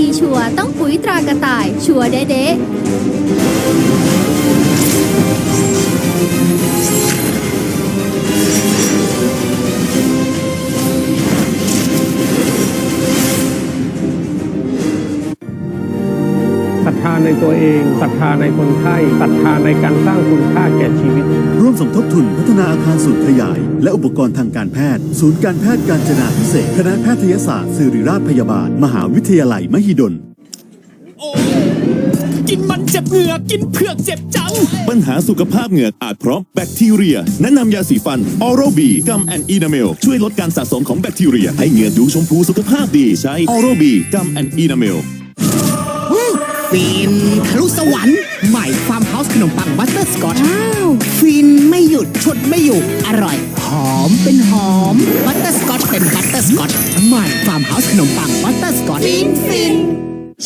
ดีชัวต้องปุ๋ยตรากระต่ายชัวเด๊ะ ธาในตัวเองศรัทธาในคนไข้ศรัทธาในการสร้างคุณค่าแก่ชีวิต ร่วมสมทบทุนพัฒนาอาคารศูนย์ขยาย และอุปกรณ์ทางการแพทย์ ศูนย์การแพทย์การจนาพิเศษกคณะแพทยศาสตร์ศิริราชพยาบาล มหาวิทยาลัยมหิดลกินมันเจ็บเหงือกกินเผือกเจ็บจัง ปัญหาสุขภาพเหงือกอาจเพราะแบคทีเรีย แนะนำยาสีฟัน Oral B กัมแอนอีนาเมลช่วยลดการสะสมของแบคทีเรีย ให้เหงือกดูชมพูสุขภาพดีใช้ Oral B กัมแอนอีนาเมล ฟินทะลุสวรรค์ใหม่ฟาร์มเฮาส์ขนมปังบัตเตอร์สกอตว้าวฟินไม่หยุดชดไม่อยู่ อร่อย หอมเป็นหอมบัตเตอร์สกอตเป็นบัตเตอร์สกอตใหม่ฟาร์มเฮาส์ขนมปังบัตเตอร์สกอตฟินฟิน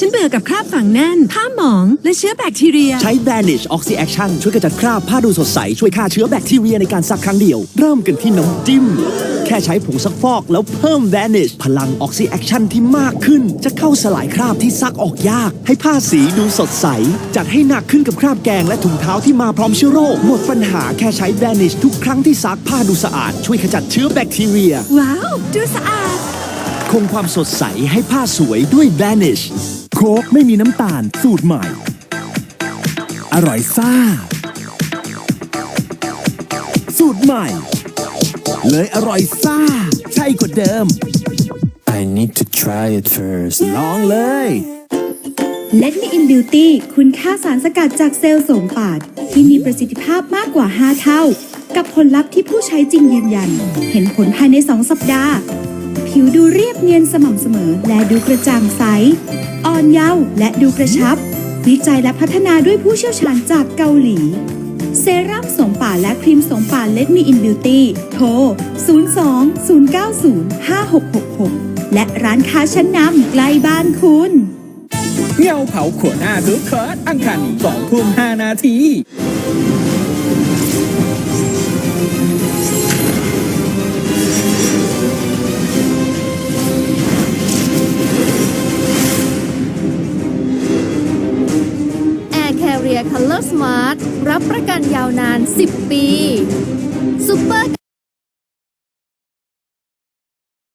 ฉันเบื่อกับคราบฝังแน่นผ้าหมอง และเชื้อแบคทีเรีย ใช้ Vanish Oxy Action ช่วยกระจัดคราบผ้าดูสดใส ช่วยฆ่าเชื้อแบคทีเรียในการซักครั้งเดียว เริ่มกันที่น้ำจิ้ม แค่ใช้ผงซักฟอกแล้วเพิ่ม Vanish พลัง Oxy Action ที่มากขึ้น จะเข้าสลายคราบที่ซักออกยาก ให้ผ้าสีดูสดใส จัดให้หนักขึ้นกับคราบแกงและถุงเท้าที่มาพร้อมเชื้อโรคหมดปัญหาแค่ใช้ Vanish ทุกครั้งที่ซักผ้าดูสะอาด ช่วยขจัดเชื้อแบคทีเรีย ว้าว ดูสะอาด คงความสดใสให้ผ้าสวยด้วย Vanish โค้กไม่มีน้ำตาลสูตรใหม่ อร่อยซ่า สูตรใหม่ เลยอร่อยซ่า ใช่กว่าเดิม I need to try it first ลองเลย Let Me In Beauty คุณค่าสารสกัดจากเซลล์โสมปาดที่มีประสิทธิภาพมากกว่า 5 เท่า กับผลลัพธ์ที่ผู้ใช้จริงยืนยัน เห็นผลภายใน 2 สัปดาห์ ผิวดูเรียบเนียนสม่ำเสมอและดูกระจ่างใส อ่อนเยาว์และดูกระชับ วิจัยและพัฒนาด้วยผู้เชี่ยวชาญจากเกาหลี เซรั่มสมป่าและครีมสมป่า Let Me In Beauty โทร 02 090 5666 และร้านค้าชั้นนำใกล้บ้านคุณเงาเผาขวหน้าดูเคิร์ดอังคารสองทุ่มห้านาที Carrier Color Smart รับประกันยาวนาน 10 ปีซุปเปอร์